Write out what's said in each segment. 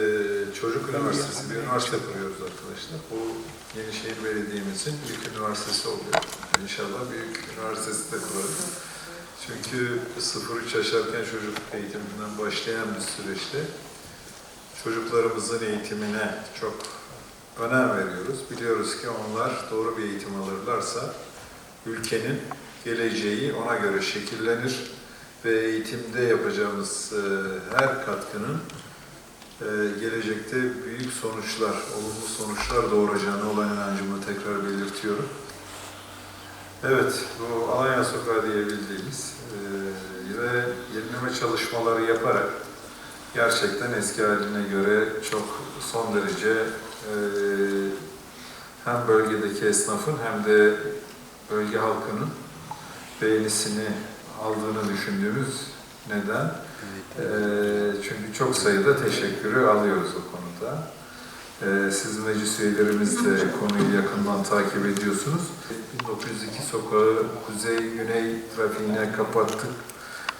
Ee, Çocuk Üniversitesi, bir üniversite kuruyoruz arkadaşlar. Bu Yenişehir Belediye'mizin büyük üniversitesi oluyor. İnşallah büyük üniversitesi de kurarız. Çünkü 0-3 yaşarken çocuk eğitiminden başlayan bir süreçte çocuklarımızın eğitimine çok önem veriyoruz. Biliyoruz ki onlar doğru bir eğitim alırlarsa ülkenin geleceği ona göre şekillenir ve eğitimde yapacağımız e, her katkının e, gelecekte büyük sonuçlar, olumlu sonuçlar doğuracağına olan inancımı tekrar belirtiyorum. Evet, bu Alanya Sokağı diye bildiğimiz e, ve yenileme çalışmaları yaparak gerçekten eski haline göre çok son derece e, hem bölgedeki esnafın hem de bölge halkının beğenisini aldığını düşündüğümüz neden? Ee, çünkü çok sayıda teşekkürü alıyoruz o konuda. Ee, siz meclis üyelerimiz de konuyu yakından takip ediyorsunuz. 1902 sokağı kuzey-güney trafiğine kapattık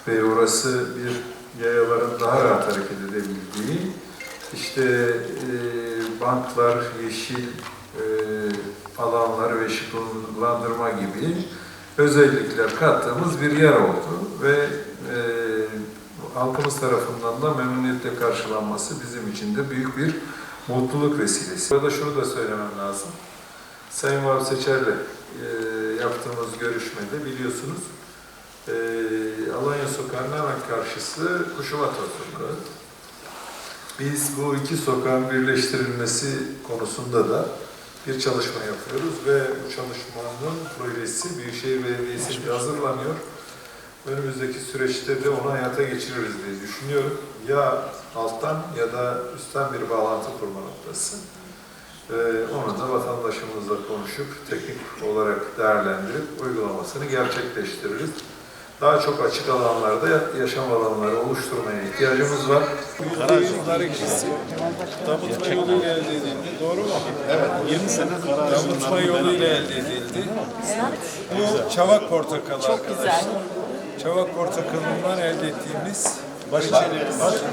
ve orası bir yayaların daha rahat hareket edebildiği, işte e, banklar, yeşil e, alanlar ve ışıklandırma gibi özellikler kattığımız bir yer oldu ve halkımız tarafından da memnuniyetle karşılanması bizim için de büyük bir mutluluk vesilesi. Burada şunu da söylemem lazım. Sayın Valim Seçer'le e, yaptığımız görüşmede biliyorsunuz e, Alanya Sokağı'nın hemen karşısı Kuşuvat Sokağı. Biz bu iki sokağın birleştirilmesi konusunda da bir çalışma yapıyoruz ve bu çalışmanın projesi Büyükşehir Belediyesi'nde hazırlanıyor. Önümüzdeki süreçte de onu hayata geçiririz diye düşünüyorum. Ya alttan ya da üstten bir bağlantı kurma noktası. Ee, onu da vatandaşımızla konuşup teknik olarak değerlendirip uygulamasını gerçekleştiririz. Daha çok açık alanlarda yaşam alanları oluşturmaya ihtiyacımız var. Garajlar ikisi damıtma yoluyla elde edildi. Doğru mu? Evet. 20 sene damıtma yoluyla elde edildi. Bu çavak portakalı Çok arkadaşlar. Çavak portakalından elde ettiğimiz Başka